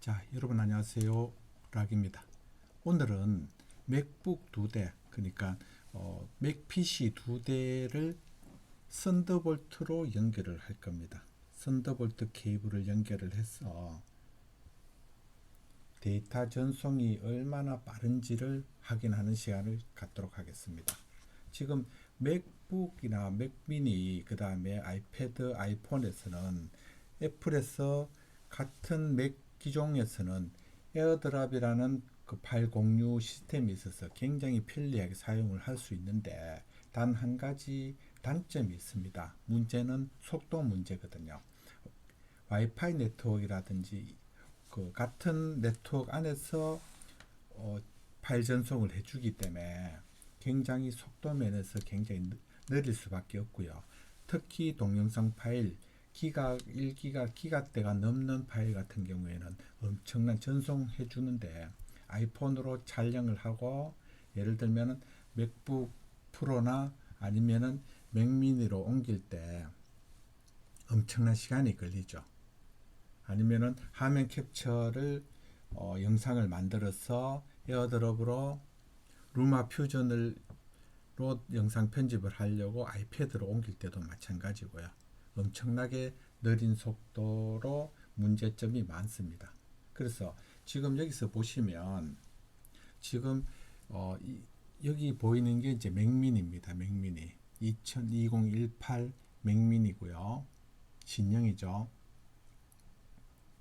자, 여러분 안녕하세요. 락입니다. 오늘은 맥북 두 대, 그러니까 어, 맥 PC 두 대를 썬더볼트로 연결을 할 겁니다. 썬더볼트 케이블을 연결을 해서 데이터 전송이 얼마나 빠른지를 확인하는 시간을 갖도록 하겠습니다. 지금 맥북이나 맥미니 그 다음에 아이패드, 아이폰에서는 애플에서 같은 맥 기종에서는 에어드랍이라는 그 파일 공유 시스템이 있어서 굉장히 편리하게 사용을 할 수 있는데 단 한 가지 단점이 있습니다. 문제는 속도 문제거든요. 와이파이 네트워크라든지 그 같은 네트워크 안에서 어, 파일 전송을 해주기 때문에 굉장히 속도 면에서 굉장히 느- 느릴 수밖에 없고요. 특히 동영상 파일 기가 1기가 기가대가 넘는 파일 같은 경우에는 엄청난 전송해 주는데 아이폰으로 촬영을 하고 예를 들면은 맥북 프로나 아니면은 맥미니로 옮길 때 엄청난 시간이 걸리죠. 아니면은 화면 캡처를 어, 영상을 만들어서 에어드롭으로 루마 퓨전을 로 영상 편집을 하려고 아이패드로 옮길 때도 마찬가지고요. 엄청나게 느린 속도로 문제점이 많습니다. 그래서 지금 여기서 보시면 지금 어, 이, 여기 보이는 게 이제 맥민입니다. 맥미니 2018 맥민이고요. 신형이죠.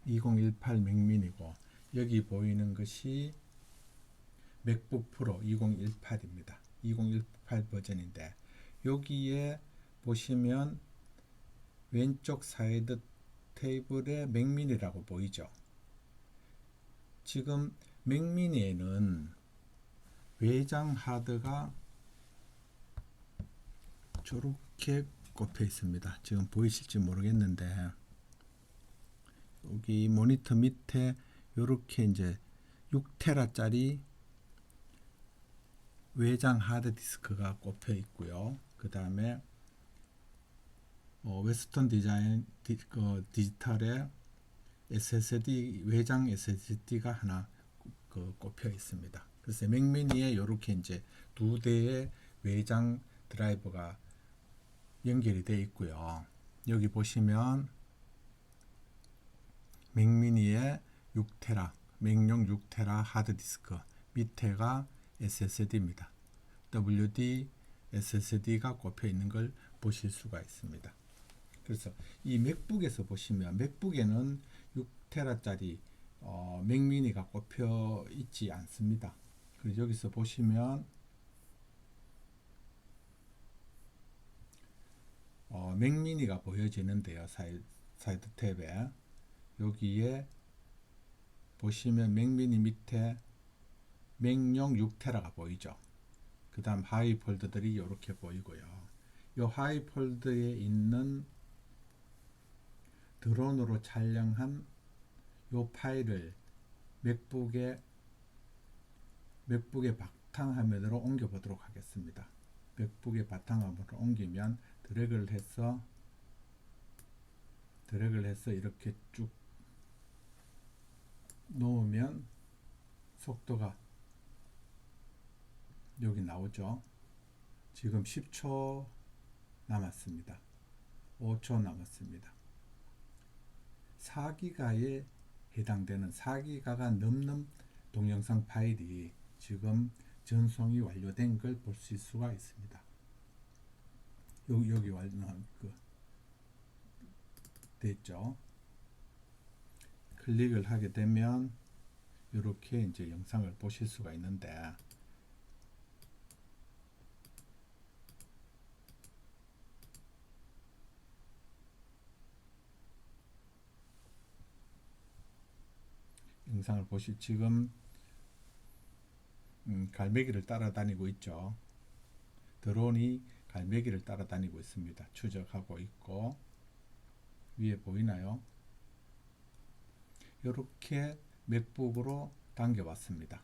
2018 맥민이고 여기 보이는 것이 맥북 프로 2018입니다. 2018 버전인데 여기에 보시면 왼쪽 사이드 테이블에 맥미니라고 보이죠. 지금 맥미니에는 외장 하드가 저렇게 꼽혀 있습니다. 지금 보이실지 모르겠는데 여기 모니터 밑에 이렇게 이제 6테라짜리 외장 하드 디스크가 꼽혀 있고요. 그 다음에 어, 웨스턴 디자인 디, 어, 디지털에 SSD 외장 SSD가 하나 그 꼽혀 있습니다. 그래서 맥미니에 이렇게 이제 두 대의 외장 드라이버가 연결이 되어 있고요. 여기 보시면 맥미니의 6테라, 맥용 6테라 하드 디스크 밑에가 SSD입니다. WD SSD가 꼽혀 있는 걸 보실 수가 있습니다. 그래서 이 맥북에서 보시면 맥북에는 6테라짜리 어, 맥미니가 꼽혀 있지 않습니다. 그래서 여기서 보시면 어, 맥미니가 보여지는데요. 사이, 사이드 탭에 여기에 보시면 맥미니 밑에 맥용 6테라가 보이죠. 그 다음 하이 폴더들이 이렇게 보이고요. 이 하이 폴더에 있는 드론으로 촬영한 이 파일을 맥북에 맥북의 바탕화면으로 옮겨 보도록 하겠습니다. 맥북의 바탕화면으로 옮기면 드래그를 해서 드래그를 해서 이렇게 쭉 놓으면 속도가 여기 나오죠. 지금 10초 남았습니다. 5초 남았습니다. 4기가에 해당되는 4기가가 넘는 동영상 파일이 지금 전송이 완료된 걸 볼 수가 있습니다. 여기, 여기 완료한 그 됐죠. 클릭을 하게 되면 이렇게 이제 영상을 보실 수가 있는데 영상을 보시 지금 음, 갈매기를 따라다니고 있죠. 드론이 갈매기를 따라다니고 있습니다. 추적하고 있고 위에 보이나요? 이렇게 맥북으로 당겨왔습니다.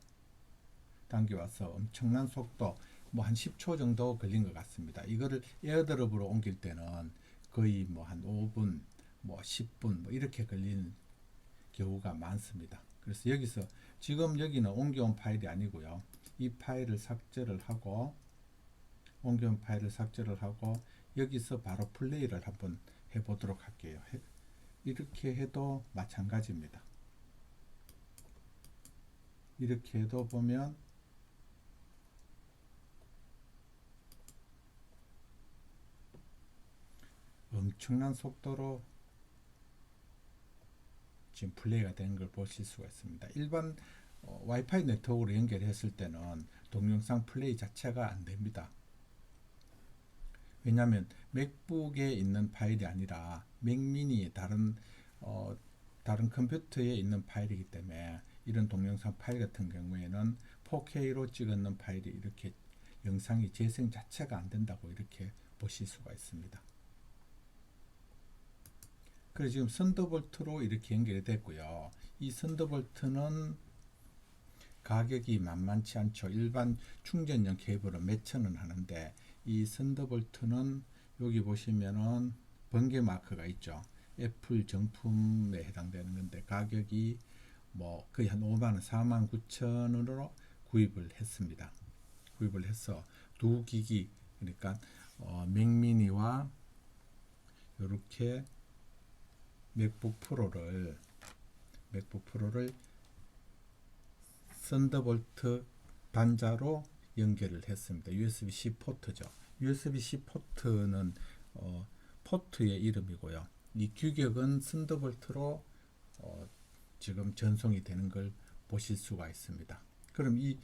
당겨와서 엄청난 속도 뭐 한 10초 정도 걸린 것 같습니다. 이거를 에어드롭으로 옮길 때는 거의 뭐 한 5분, 뭐 10분 뭐 이렇게 걸리는 경우가 많습니다. 그래서 여기서 지금 여기는 옮겨온 파일이 아니고요. 이 파일을 삭제를 하고 옮겨온 파일을 삭제를 하고 여기서 바로 플레이를 한번 해보도록 할게요. 해- 이렇게 해도 마찬가지입니다. 이렇게 해도 보면 엄청난 속도로 지금 플레이가 되는 걸 보실 수가 있습니다. 일반 어, 와이파이 네트워크로 연결했을 때는 동영상 플레이 자체가 안 됩니다. 왜냐하면 맥북에 있는 파일이 아니라 맥미니 다른 어, 다른 컴퓨터에 있는 파일이기 때문에 이런 동영상 파일 같은 경우에는 4K로 찍었는 파일이 이렇게 영상이 재생 자체가 안 된다고 이렇게 보실 수가 있습니다. 그래서 지금 선더볼트로 이렇게 연결이 됐고요. 이 선더볼트는 가격이 만만치 않죠. 일반 충전용 케이블은 몇천 원 하는데 이 선더볼트는 여기 보시면은 번개 마크가 있죠. 애플 정품에 해당되는 건데 가격이 뭐 거의 한 5만 원, 4만 9천 원으로 구입을 했습니다. 구입을 해서 두 기기 그러니까 어, 맥미니와 이렇게 맥북 프로를 맥북 프로를 썬더볼트 단자로 연결을 했습니다. USB-C 포트죠. USB-C 포트는 어, 포트의 이름이고요. 이 규격은 썬더볼트로 어, 지금 전송이 되는 걸 보실 수가 있습니다. 그럼 이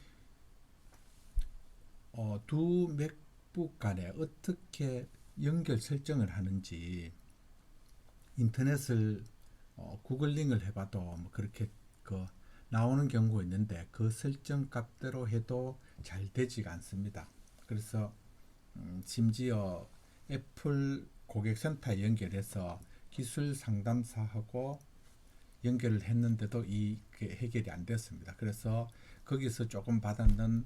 어, 두 맥북 간에 어떻게 연결 설정을 하는지 인터넷을 어, 구글링을 해봐도 뭐 그렇게 그 나오는 경우가 있는데 그 설정 값대로 해도 잘 되지가 않습니다. 그래서 음, 심지어 애플 고객센터에 연결해서 기술 상담사하고 연결을 했는데도 이게 해결이 안 됐습니다. 그래서 거기서 조금 받았는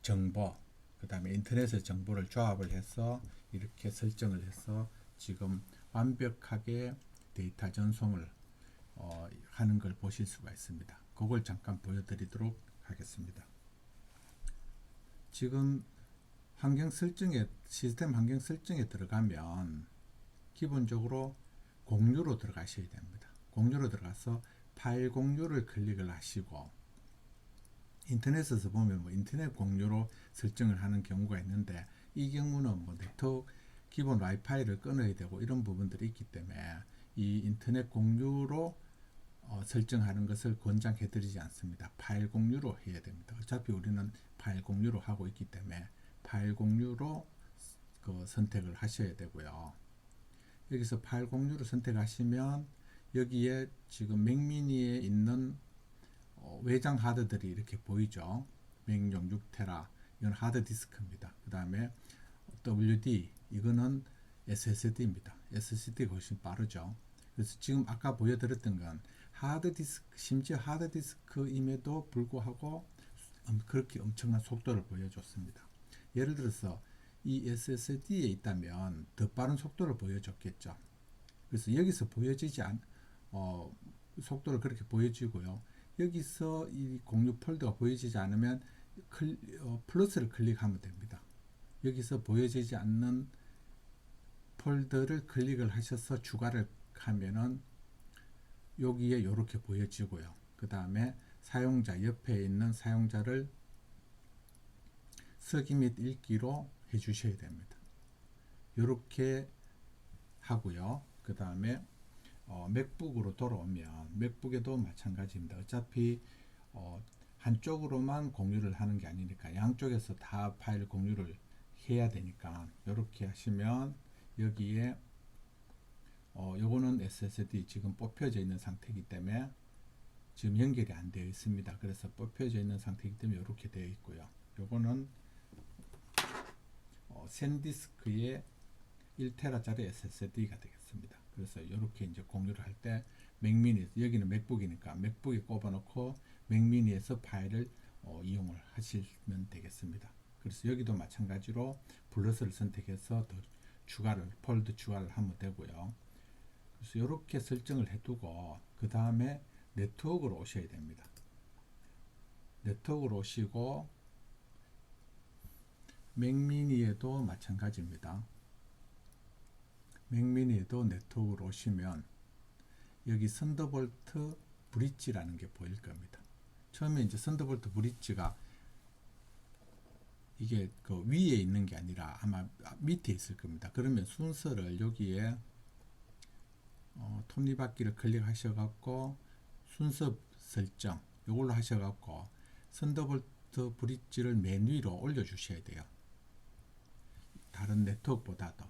정보, 그 다음에 인터넷의 정보를 조합을 해서 이렇게 설정을 해서 지금 완벽하게 데이터 전송을 어, 하는 걸 보실 수가 있습니다. 그걸 잠깐 보여드리도록 하겠습니다. 지금 환경 설정에 시스템 환경 설정에 들어가면 기본적으로 공유로 들어가셔야 됩니다. 공유로 들어가서 파일 공유를 클릭을 하시고 인터넷에서 보면 뭐 인터넷 공유로 설정을 하는 경우가 있는데 이 경우는 뭐 네트워크 기본 와이파이를 끊어야 되고 이런 부분들이 있기 때문에 이 인터넷 공유로 어, 설정하는 것을 권장해 드리지 않습니다. 파일 공유로 해야 됩니다. 어차피 우리는 파일 공유로 하고 있기 때문에 파일 공유로 그 선택을 하셔야 되고요. 여기서 파일 공유를 선택하시면 여기에 지금 맥미니에 있는 어, 외장 하드들이 이렇게 보이죠. 맥용 6테라 이건 하드 디스크입니다. 그 다음에 WD 이거는 SSD입니다. SSD가 훨씬 빠르죠. 그래서 지금 아까 보여드렸던 건 하드 디스크 심지어 하드 디스크임에도 불구하고 엄- 그렇게 엄청난 속도를 보여줬습니다. 예를 들어서 이 SSD에 있다면 더 빠른 속도를 보여줬겠죠. 그래서 여기서 보여지지 않, 어, 속도를 그렇게 보여주고요. 여기서 이 공유 폴더가 보여지지 않으면 클, 어, 플러스를 클릭하면 됩니다. 여기서 보여지지 않는 폴더를 클릭을 하셔서 추가를 하면은 여기에 이렇게 보여지고요. 그 다음에 사용자 옆에 있는 사용자를 쓰기 및 읽기로 해 주셔야 됩니다. 이렇게 하고요. 그 다음에 어, 맥북으로 돌아오면 맥북에도 마찬가지입니다. 어차피 어, 한쪽으로만 공유를 하는 게 아니니까 양쪽에서 다 파일 공유를 해야 되니까 이렇게 하시면 여기에 어, 요거는 SSD 지금 뽑혀져 있는 상태이기 때문에 지금 연결이 안 되어 있습니다. 그래서 뽑혀져 있는 상태이기 때문에 이렇게 되어 있고요. 요거는 어, 샌디스크의 1테라짜리 SSD가 되겠습니다. 그래서 이렇게 이제 공유를 할 때 맥미니 여기는 맥북이니까 맥북에 꼽아놓고 맥미니에서 파일을 어, 이용을 하시면 되겠습니다. 그래서 여기도 마찬가지로 플러스를 선택해서 더 추가를 폴드 추가를 하면 되고요. 그래서 이렇게 설정을 해두고 그 다음에 네트워크로 오셔야 됩니다. 네트워크로 오시고 맥미니에도 마찬가지입니다. 맥미니에도 네트워크로 오시면 여기 선더볼트 브릿지라는 게 보일 겁니다. 처음에 이제 선더볼트 브릿지가 이게 그 위에 있는 게 아니라 아마 밑에 있을 겁니다. 그러면 순서를 여기에 어, 톱니바퀴를 클릭하셔갖고 순서 설정 이걸로 하셔갖고 선더볼트 브릿지를 맨 위로 올려주셔야 돼요. 다른 네트워크보다도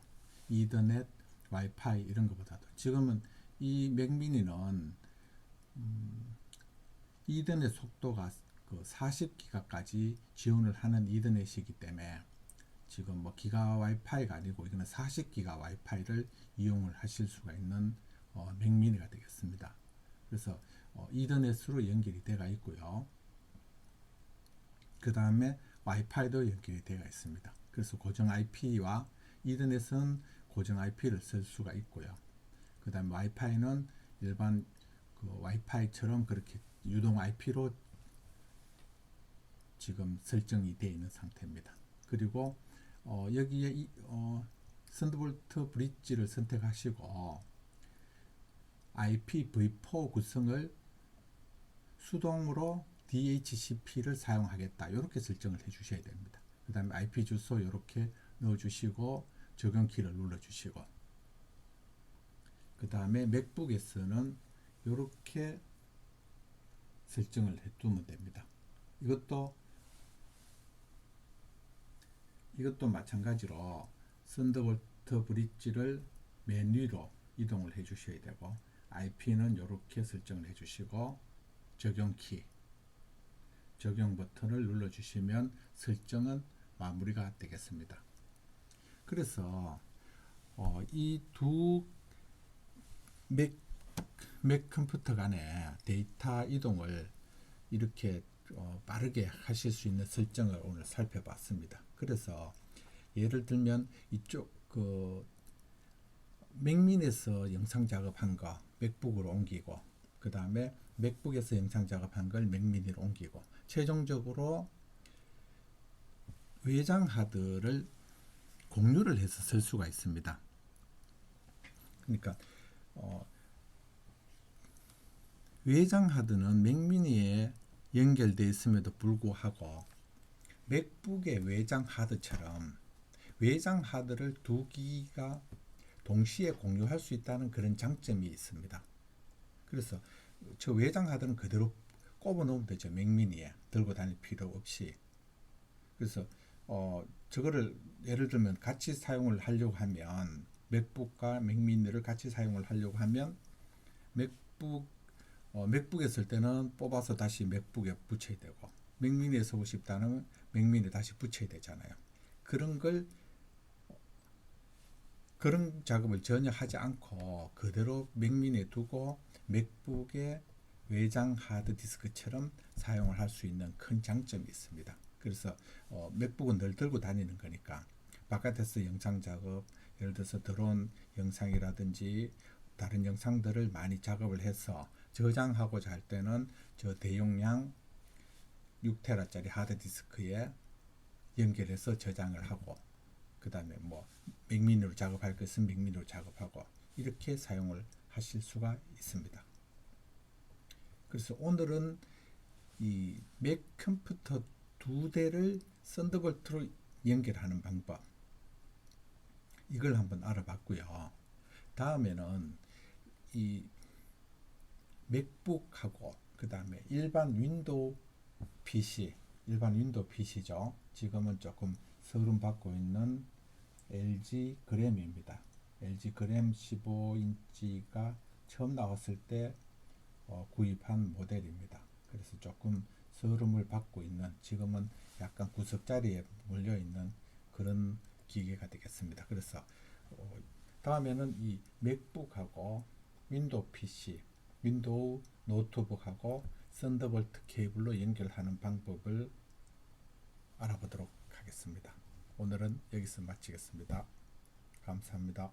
이더넷, 와이파이 이런 것보다도 지금은 이 맥미니는 음, 이더넷 속도가 그 40기가까지 지원을 하는 이더넷이기 때문에 지금 뭐 기가 와이파이가 아니고 이거는 40기가 와이파이를 이용을 하실 수가 있는 어, 맥미니가 되겠습니다. 그래서 어, 이더넷으로 연결이 되어 있고요. 그 다음에 와이파이도 연결이 되어 있습니다. 그래서 고정 IP와 이더넷은 고정 IP를 쓸 수가 있고요. 그 다음에 와이파이는 일반 그 와이파이처럼 그렇게 유동 IP로 지금 설정이 되어 있는 상태입니다. 그리고 어, 여기에 이, 어, 썬더볼트 브릿지를 선택하시고 IPv4 구성을 수동으로 DHCP를 사용하겠다. 이렇게 설정을 해 주셔야 됩니다. 그 다음에 IP 주소 이렇게 넣어 주시고 적용키를 눌러 주시고 그 다음에 맥북에서는 이렇게 설정을 해 두면 됩니다. 이것도 이것도 마찬가지로 썬더볼트 브릿지를 맨 위로 이동을 해 주셔야 되고 IP는 이렇게 설정을 해 주시고 적용키 적용 버튼을 눌러 주시면 설정은 마무리가 되겠습니다. 그래서 어, 이두 맥, 맥 컴퓨터 간의 데이터 이동을 이렇게 어, 빠르게 하실 수 있는 설정을 오늘 살펴봤습니다. 그래서 예를 들면 이쪽 그 맥민에서 영상 작업한 거 맥북으로 옮기고 그 다음에 맥북에서 영상 작업한 걸 맥미니로 옮기고 최종적으로 외장 하드를 공유를 해서 쓸 수가 있습니다. 그러니까 어, 외장 하드는 맥미니에 연결되어 있음에도 불구하고 맥북의 외장 하드처럼 외장 하드를 두 기가 동시에 공유할 수 있다는 그런 장점이 있습니다. 그래서 저 외장 하드는 그대로 꼽아 놓으면 되죠. 맥미니에 들고 다닐 필요 없이. 그래서 어 저거를 예를 들면 같이 사용을 하려고 하면 맥북과 맥미니를 같이 사용을 하려고 하면 맥북 어, 맥북에 쓸 때는 뽑아서 다시 맥북에 붙여야 되고 맥미니에 쓰고 싶다는 맥미니에 다시 붙여야 되잖아요. 그런 걸 그런 작업을 전혀 하지 않고 그대로 맥미니에 두고 맥북의 외장 하드디스크처럼 사용을 할 수 있는 큰 장점이 있습니다. 그래서 어, 맥북은 늘 들고 다니는 거니까 바깥에서 영상 작업 예를 들어서 드론 영상이라든지 다른 영상들을 많이 작업을 해서 저장하고자 할 때는 저 대용량 6테라짜리 하드디스크에 연결해서 저장을 하고 그 다음에 뭐 맥미니로 작업할 것은 맥미니로 작업하고 이렇게 사용을 하실 수가 있습니다. 그래서 오늘은 이 맥 컴퓨터 두 대를 썬더볼트로 연결하는 방법 이걸 한번 알아봤고요. 다음에는 이 맥북하고 그 다음에 일반 윈도우 PC 일반 윈도우 PC죠. 지금은 조금 서름 받고 있는 LG 그램입니다. LG 그램 15인치가 처음 나왔을 때 어, 구입한 모델입니다. 그래서 조금 서름을 받고 있는 지금은 약간 구석자리에 몰려 있는 그런 기계가 되겠습니다. 그래서 어, 다음에는 이 맥북하고 윈도우 PC, 윈도우 노트북하고 썬더볼트 케이블로 연결하는 방법을 알아보도록 하겠습니다. 오늘은 여기서 마치겠습니다. 감사합니다.